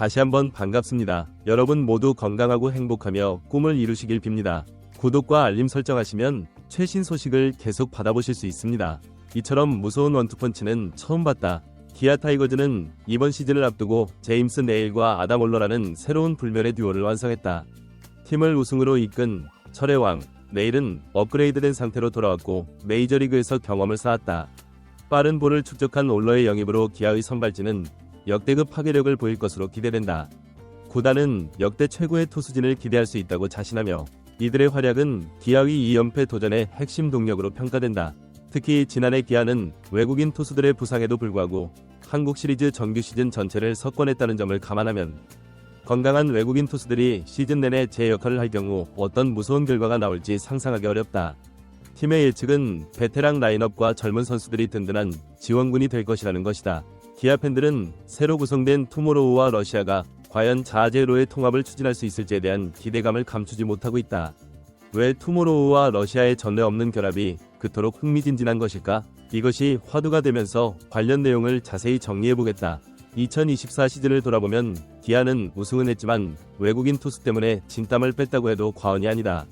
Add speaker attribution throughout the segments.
Speaker 1: 다시 한번 반갑습니다. 여러분 모두 건강하고 행복하며 꿈을 이루시길 빕니다. 구독과 알림 설정하시면 최신 소식을 계속 받아보실 수 있습니다. 이처럼 무서운 원투펀치는 처음 봤다. 기아 타이거즈는 이번 시즌을 앞두고 제임스 네일과 아담 올러라는 새로운 불멸의 듀오를 완성했다. 팀을 우승으로 이끈 철의 왕 네일은 업그레이드된 상태로 돌아왔고 메이저리그에서 경험을 쌓았다. 빠른 볼을 축적한 올러의 영입으로 기아의 선발진은 역대급 파괴력을 보일 것으로 기대된다. 구단은 역대 최고의 투수진을 기대할 수 있다고 자신하며 이들의 활약은 기아의 2연패 도전의 핵심 동력으로 평가된다. 특히 지난해 기아는 외국인 투수들의 부상에도 불구하고 한국 시리즈 정규 시즌 전체를 석권했다는 점을 감안하면 건강한 외국인 투수들이 시즌 내내 제 역할을 할 경우 어떤 무서운 결과가 나올지 상상하기 어렵다. 팀의 예측은 베테랑 라인업과 젊은 선수들이 든든한 지원군이 될 것이라는 것이다. 기아 팬들은 새로 구성된 투모로우와 러시아가 과연 자제로의 통합을 추진할 수 있을지에 대한 기대감을 감추지 못하고 있다. 왜 투모로우와 러시아의 전례 없는 결합이 그토록 흥미진진한 것일까? 이것이 화두가 되면서 관련 내용을 자세히 정리해보겠다. 2024 시즌을 돌아보면 기아는 우승은 했지만 외국인 투수 때문에 진땀을 뺐다고 해도 과언이 아니다.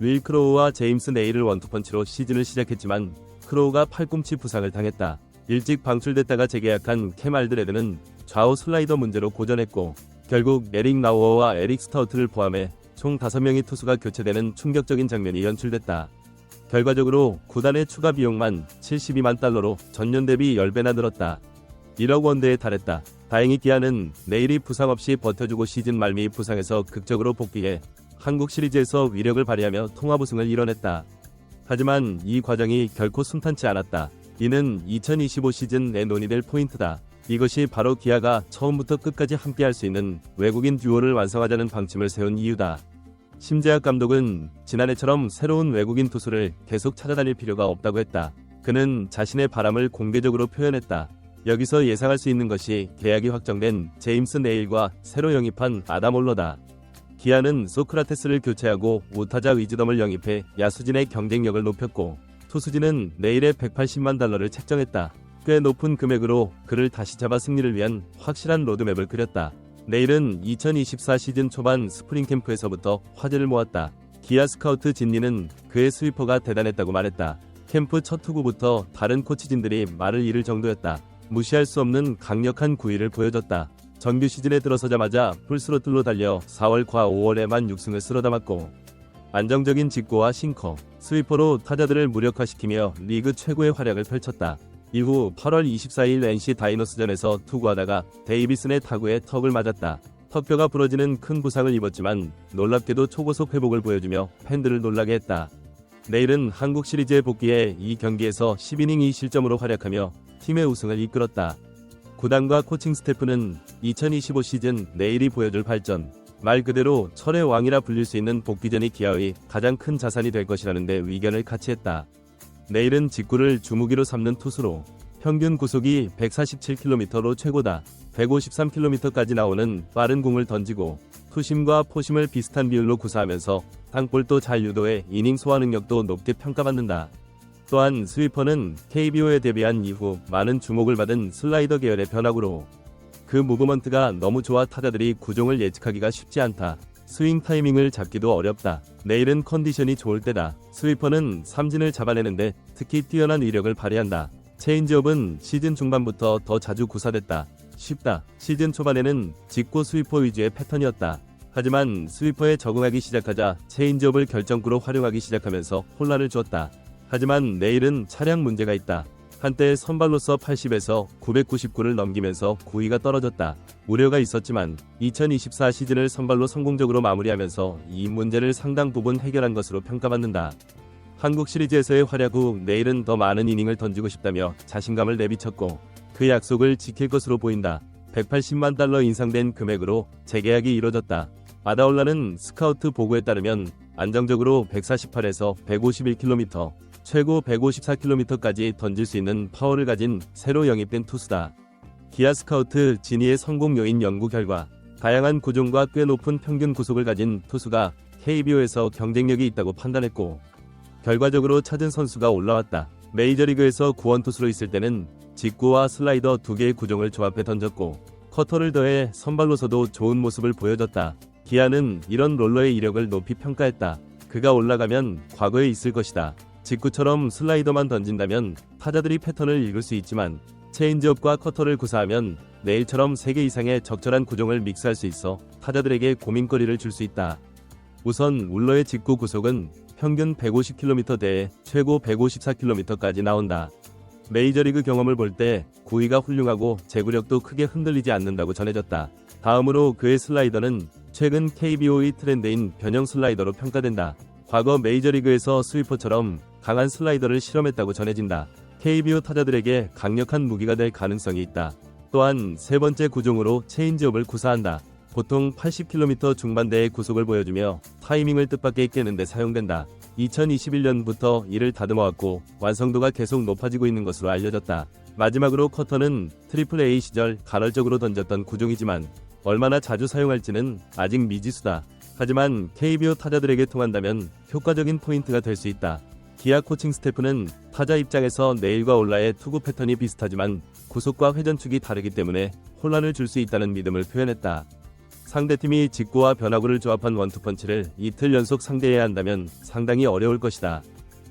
Speaker 1: 윌 크로우와 제임스 네일을 원투펀치로 시즌을 시작했지만 크로우가 팔꿈치 부상을 당했다. 일찍 방출됐다가 재계약한 캠 알드레드는 좌우 슬라이더 문제로 고전했고 결국 에릭 나우어와 에릭 스타우트를 포함해 총 5명의 투수가 교체되는 충격적인 장면이 연출됐다. 결과적으로 구단의 추가 비용만 72만 달러로 전년 대비 10배나 늘었다. 1억 원대에 달했다. 다행히 기아는 내일이 부상 없이 버텨주고 시즌 말미 부상에서 극적으로 복귀해 한국 시리즈에서 위력을 발휘하며 통합 우승을 이뤄냈다. 하지만 이 과정이 결코 순탄치 않았다. 이는 2025 시즌 내 논의될 포인트다. 이것이 바로 기아가 처음부터 끝까지 함께할 수 있는 외국인 듀오를 완성하자는 방침을 세운 이유다. 심재학 감독은 지난해처럼 새로운 외국인 투수를 계속 찾아다닐 필요가 없다고 했다. 그는 자신의 바람을 공개적으로 표현했다. 여기서 예상할 수 있는 것이 계약이 확정된 제임스 네일과 새로 영입한 올러다. 기아는 소크라테스를 교체하고 우타자 위즈덤을 영입해 야수진의 경쟁력을 높였고 투수진은 내일의 180만 달러를 책정했다. 꽤 높은 금액으로 그를 다시 잡아 승리를 위한 확실한 로드맵을 그렸다. 내일은 2024 시즌 초반 스프링 캠프에서부터 화제를 모았다. 기아 스카우트 진리는 그의 스위퍼가 대단했다고 말했다. 캠프 첫 투구부터 다른 코치진들이 말을 잃을 정도였다. 무시할 수 없는 강력한 구위를 보여줬다. 정규 시즌에 들어서자마자 풀스로틀로 달려 4월과 5월에만 6승을 쓸어담았고 안정적인 직구와 싱커, 스위퍼로 타자들을 무력화시키며 리그 최고의 활약을 펼쳤다. 이후 8월 24일 NC 다이노스전에서 투구하다가 데이비슨의 타구에 턱을 맞았다. 턱뼈가 부러지는 큰 부상을 입었지만 놀랍게도 초고속 회복을 보여주며 팬들을 놀라게 했다. 내일은 한국 시리즈에 복귀해 이 경기에서 10이닝 2실점으로 활약하며 팀의 우승을 이끌었다. 구단과 코칭 스태프는 2025 시즌 내일이 보여줄 발전, 말 그대로 철의 왕이라 불릴 수 있는 복귀전이 기아의 가장 큰 자산이 될 것이라는데 의견을 같이 했다. 내일은 직구를 주무기로 삼는 투수로 평균 구속이 147km로 최고다. 153km까지 나오는 빠른 공을 던지고 투심과 포심을 비슷한 비율로 구사하면서 땅볼도 잘 유도해 이닝 소화 능력도 높게 평가받는다. 또한 스위퍼는 KBO에 데뷔한 이후 많은 주목을 받은 슬라이더 계열의 변화구로 그 무브먼트가 너무 좋아 타자들이 구종을 예측하기가 쉽지 않다. 스윙 타이밍을 잡기도 어렵다. 내일은 컨디션이 좋을 때다. 스위퍼는 삼진을 잡아내는데 특히 뛰어난 위력을 발휘한다. 체인지업은 시즌 중반부터 더 자주 구사됐다. 쉽다. 시즌 초반에는 직구 스위퍼 위주의 패턴이었다. 하지만 스위퍼에 적응하기 시작하자 체인지업을 결정구로 활용하기 시작하면서 혼란을 주었다. 하지만 내일은 차량 문제가 있다. 한때 선발로서 80에서 999를 넘기면서 9위가 떨어졌다. 우려가 있었지만 2024 시즌을 선발로 성공적으로 마무리하면서 이 문제를 상당 부분 해결한 것으로 평가받는다. 한국 시리즈에서의 활약 후 내일은 더 많은 이닝을 던지고 싶다며 자신감을 내비쳤고 그 약속을 지킬 것으로 보인다. 180만 달러 인상된 금액으로 재계약이 이뤄졌다. 아다올라는 스카우트 보고에 따르면 안정적으로 148에서 151km, 최고 154km까지 던질 수 있는 파워를 가진 새로 영입된 투수다. 기아 스카우트 진이의 성공 요인 연구 결과 다양한 구종과 꽤 높은 평균 구속을 가진 투수가 KBO에서 경쟁력이 있다고 판단했고 결과적으로 찾은 선수가 올라왔다. 메이저리그에서 구원 투수로 있을 때는 직구와 슬라이더 두 개의 구종을 조합해 던졌고 커터를 더해 선발로서도 좋은 모습을 보여줬다. 기아는 이런 롤러의 이력을 높이 평가했다. 그가 올라가면 과거에 있을 것이다. 직구처럼 슬라이더만 던진다면 타자들이 패턴을 읽을 수 있지만 체인지업과 커터를 구사하면 내일처럼 3개 이상의 적절한 구종을 믹스할 수 있어 타자들에게 고민거리를 줄 수 있다. 우선 울러의 직구 구속은 평균 150km대에 최고 154km까지 나온다. 메이저리그 경험을 볼 때 구위가 훌륭하고 제구력도 크게 흔들리지 않는다고 전해졌다. 다음으로 그의 슬라이더는 최근 KBO의 트렌드인 변형 슬라이더로 평가된다. 과거 메이저리그에서 스위퍼처럼 강한 슬라이더를 실험했다고 전해진다. KBO 타자들에게 강력한 무기가 될 가능성이 있다. 또한 세 번째 구종으로 체인지업을 구사한다. 보통 80km 중반대의 구속을 보여주며 타이밍을 뜻밖의 깨는데 사용된다. 2021년부터 이를 다듬어왔고 완성도가 계속 높아지고 있는 것으로 알려졌다. 마지막으로 커터는 트리플 A 시절 간헐적으로 던졌던 구종이지만 얼마나 자주 사용할지는 아직 미지수다. 하지만 KBO 타자들에게 통한다면 효과적인 포인트가 될 수 있다. 기아 코칭 스태프는 타자 입장에서 내일과 올라의 투구 패턴이 비슷하지만 구속과 회전축이 다르기 때문에 혼란을 줄 수 있다는 믿음을 표현했다. 상대팀이 직구와 변화구를 조합한 원투펀치를 이틀 연속 상대해야 한다면 상당히 어려울 것이다.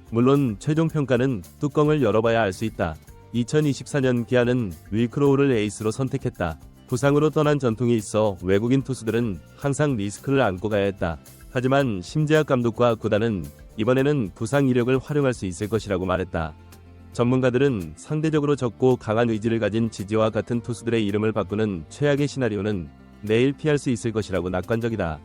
Speaker 1: 물론 최종 평가는 뚜껑을 열어봐야 알 수 있다. 2024년 기아는 윌크로우를 에이스로 선택했다. 부상으로 떠난 전통이 있어 외국인 투수들은 항상 리스크를 안고 가야 했다. 하지만 심재학 감독과 구단은 이번에는 부상 이력을 활용할 수 있을 것이라고 말했다. 전문가들은 상대적으로 적고 강한 의지를 가진 지지와 같은 투수들의 이름을 바꾸는 최악의 시나리오는 내일 피할 수 있을 것이라고 낙관적이다.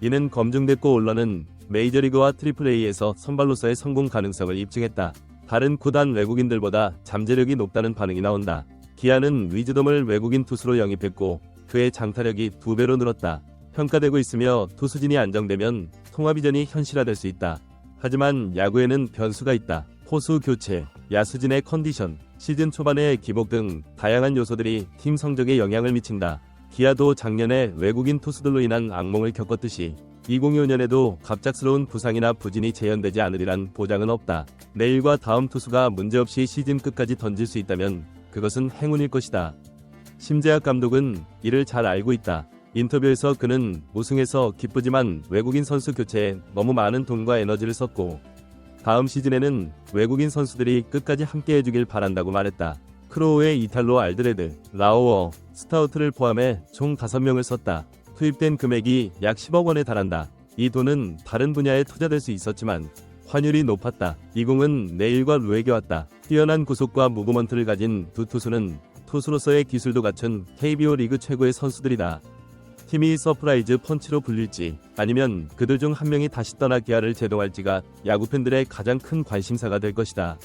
Speaker 1: 이는 검증됐고 올러는 메이저리그와 트리플 A에서 선발로서의 성공 가능성을 입증했다. 다른 구단 외국인들보다 잠재력이 높다는 반응이 나온다. 기아는 위즈덤을 외국인 투수로 영입했고 그의 장타력이 두 배로 늘었다. 평가되고 있으며 투수진이 안정되면 통합 이전이 현실화될 수 있다. 하지만 야구에는 변수가 있다. 포수 교체, 야수진의 컨디션, 시즌 초반의 기복 등 다양한 요소들이 팀 성적에 영향을 미친다. 기아도 작년에 외국인 투수들로 인한 악몽을 겪었듯이 2025년에도 갑작스러운 부상이나 부진이 재현되지 않으리란 보장은 없다. 내일과 다음 투수가 문제없이 시즌 끝까지 던질 수 있다면 그것은 행운일 것이다. 심재학 감독은 이를 잘 알고 있다. 인터뷰에서 그는 우승해서 기쁘지만 외국인 선수 교체에 너무 많은 돈과 에너지를 썼고 다음 시즌에는 외국인 선수들이 끝까지 함께 해주길 바란다고 말했다. 크로우의 이탈로 알드레드, 라오어, 스타우트를 포함해 총 5명을 썼다. 투입된 금액이 약 10억 원에 달한다. 이 돈은 다른 분야에 투자될 수 있었지만 환율이 높았다. 이 공은 내일과 루에게 왔다. 뛰어난 구속과 무브먼트를 가진 두 투수는 투수로서의 기술도 갖춘 KBO 리그 최고의 선수들이다. 팀이 서프라이즈 펀치로 불릴지 아니면 그들 중 한 명이 다시 떠나 기아를 제동할지가 야구 팬들의 가장 큰 관심사가 될 것이다.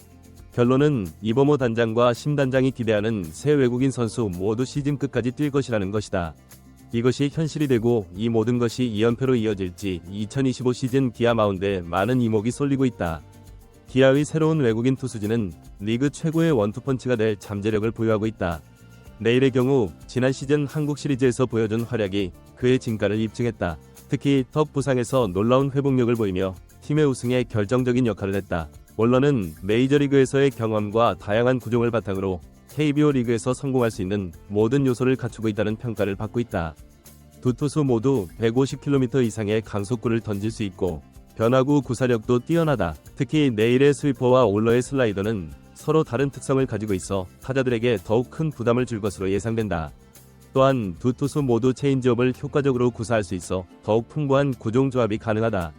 Speaker 1: 결론은 이범호 단장과 심 단장이 기대하는 새 외국인 선수 모두 시즌 끝까지 뛸 것이라는 것이다. 이것이 현실이 되고 이 모든 것이 2연패로 이어질지 2025 시즌 기아 마운드에 많은 이목이 쏠리고 있다. 기아의 새로운 외국인 투수진은 리그 최고의 원투펀치가 될 잠재력을 보유하고 있다. 내일의 경우 지난 시즌 한국 시리즈에서 보여준 활약이 그의 진가를 입증했다. 특히 턱 부상에서 놀라운 회복력을 보이며 팀의 우승에 결정적인 역할을 했다. 원러는 메이저리그에서의 경험과 다양한 구종을 바탕으로 KBO 리그에서 성공할 수 있는 모든 요소를 갖추고 있다는 평가를 받고 있다. 두 투수 모두 150km 이상의 강속구를 던질 수 있고 변화구 구사력도 뛰어나다. 특히 내일의 스위퍼와 올러의 슬라이더는 서로 다른 특성을 가지고 있어 타자들에게 더욱 큰 부담을 줄 것으로 예상된다. 또한 두 투수 모두 체인지업을 효과적으로 구사할 수 있어 더욱 풍부한 구종 조합이 가능하다.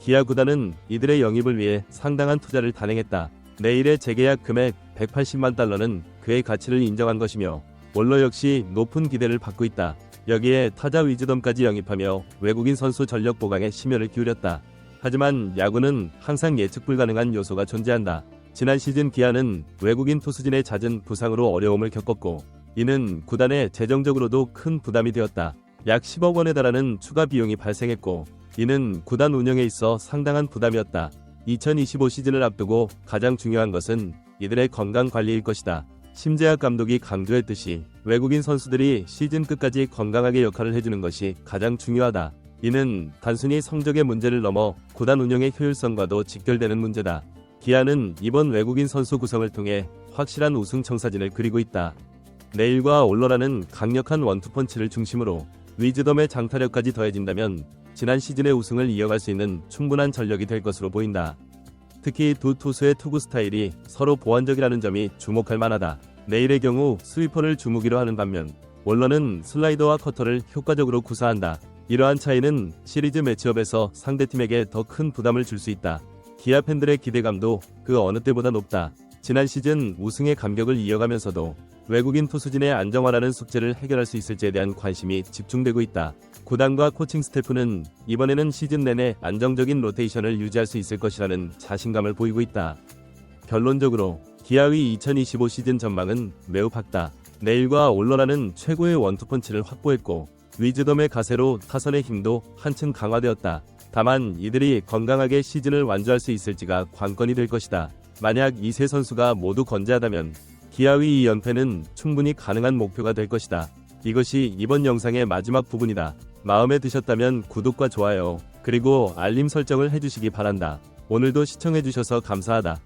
Speaker 1: 기아 구단은 이들의 영입을 위해 상당한 투자를 단행했다. 내일의 재계약 금액 180만 달러는 그의 가치를 인정한 것이며 월러 역시 높은 기대를 받고 있다. 여기에 타자 위즈덤까지 영입하며 외국인 선수 전력 보강에 심혈을 기울였다. 하지만 야구는 항상 예측 불가능한 요소가 존재한다. 지난 시즌 기아는 외국인 투수진의 잦은 부상으로 어려움을 겪었고 이는 구단에 재정적으로도 큰 부담이 되었다. 약 10억 원에 달하는 추가 비용이 발생했고 이는 구단 운영에 있어 상당한 부담이었다. 2025 시즌을 앞두고 가장 중요한 것은 이들의 건강 관리일 것이다. 심재학 감독이 강조했듯이 외국인 선수들이 시즌 끝까지 건강하게 역할을 해주는 것이 가장 중요하다. 이는 단순히 성적의 문제를 넘어 구단 운영의 효율성과도 직결되는 문제다. 기아는 이번 외국인 선수 구성을 통해 확실한 우승 청사진을 그리고 있다. 내일과 올러라는 강력한 원투펀치를 중심으로 위즈덤의 장타력까지 더해진다면 지난 시즌의 우승을 이어갈 수 있는 충분한 전력이 될 것으로 보인다. 특히 두 투수의 투구 스타일이 서로 보완적이라는 점이 주목할 만하다. 내일의 경우 스위퍼를 주무기로 하는 반면 월러는 슬라이더와 커터를 효과적으로 구사한다. 이러한 차이는 시리즈 매치업에서 상대팀에게 더 큰 부담을 줄 수 있다. 기아 팬들의 기대감도 그 어느 때보다 높다. 지난 시즌 우승의 감격을 이어가면서도 외국인 투수진의 안정화라는 숙제를 해결할 수 있을지에 대한 관심이 집중되고 있다. 구단과 코칭 스태프는 이번에는 시즌 내내 안정적인 로테이션을 유지할 수 있을 것이라는 자신감을 보이고 있다. 결론적으로 기아의 2025 시즌 전망은 매우 밝다. 내일과 올러라는 최고의 원투펀치를 확보했고 위즈덤의 가세로 타선의 힘도 한층 강화되었다. 다만 이들이 건강하게 시즌을 완주할 수 있을지가 관건이 될 것이다. 만약 이 세 선수가 모두 건재하다면 기아의 이 연패는 충분히 가능한 목표가 될 것이다. 이것이 이번 영상의 마지막 부분이다. 마음에 드셨다면 구독과 좋아요, 그리고 알림 설정을 해주시기 바란다. 오늘도 시청해주셔서 감사하다.